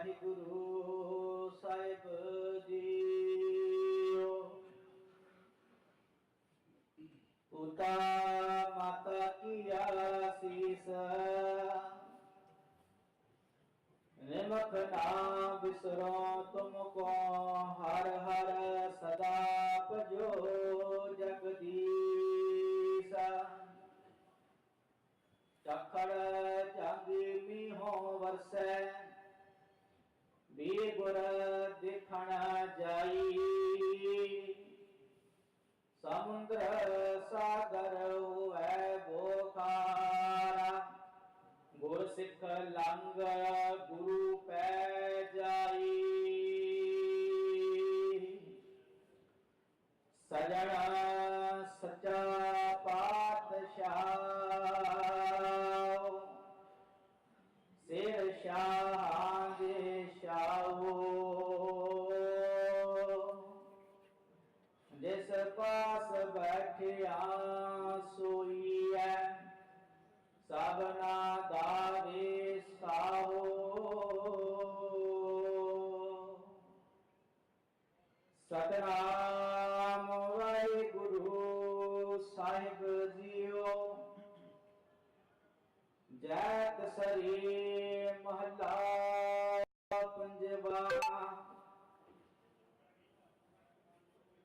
ਵਾਹਿਗੁਰੂ ਸਾਹਿਬ JIO ਉਤਾ ਮਾਤਾ ਕੀ ਆਸੀਸ ਨਿਮਖ ਨਾ ਬਿਸਰੋ ਤੁਮ ਕੋ ਹਰ ਹਰ ਸਦਾ ਭਜੋ ਜਗਦੀਸ਼ ਚਖੜ ਚਾਂਦੀ ਮੀਹੋਂ ਵਰਸੈ बेगुर दिखण जाई। समुद्र सागर है बोखारा। गुर सिख लंग गुरु पै जाई। सजना बैठिया सोई सबना दारे साहो सतनाम वाहे गुरु साहिब जियो। जैत सरी महला पंजवा।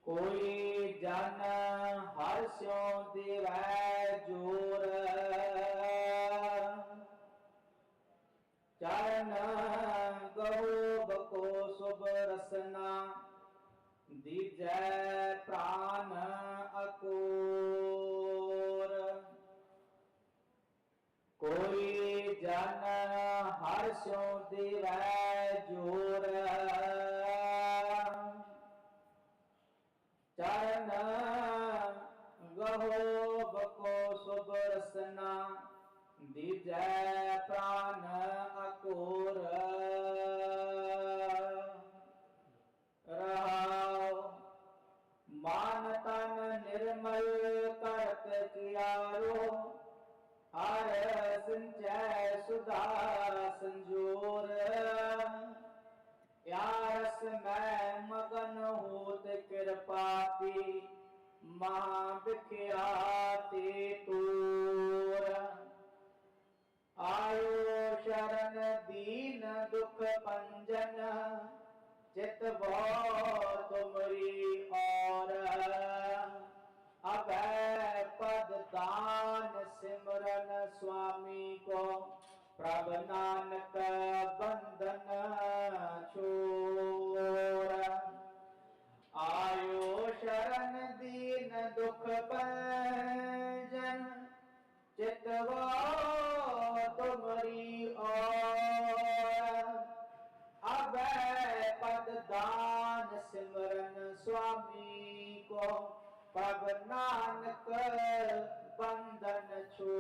कोई जाना स्यो दिवै ज़ोर। चरण गहो बको शुभ रसना दिजय प्राण अकोर। कोई जन हर्षो दिवै कहो बको शुभ रसना दिजय प्राण अकोर। रहाओ। मान तन निर्मल करत कियारो। हर संचय सुधा संजोर। यारस मैं मगन होत कृपाती। महा ख्याति तूर आयो शरण दीन दुख पंजन चित तुमरी और। अभय पद दान सिमरन स्वामी को, प्रभ नानक बंदन सिमरन स्वामी को पग नानक बंधन छो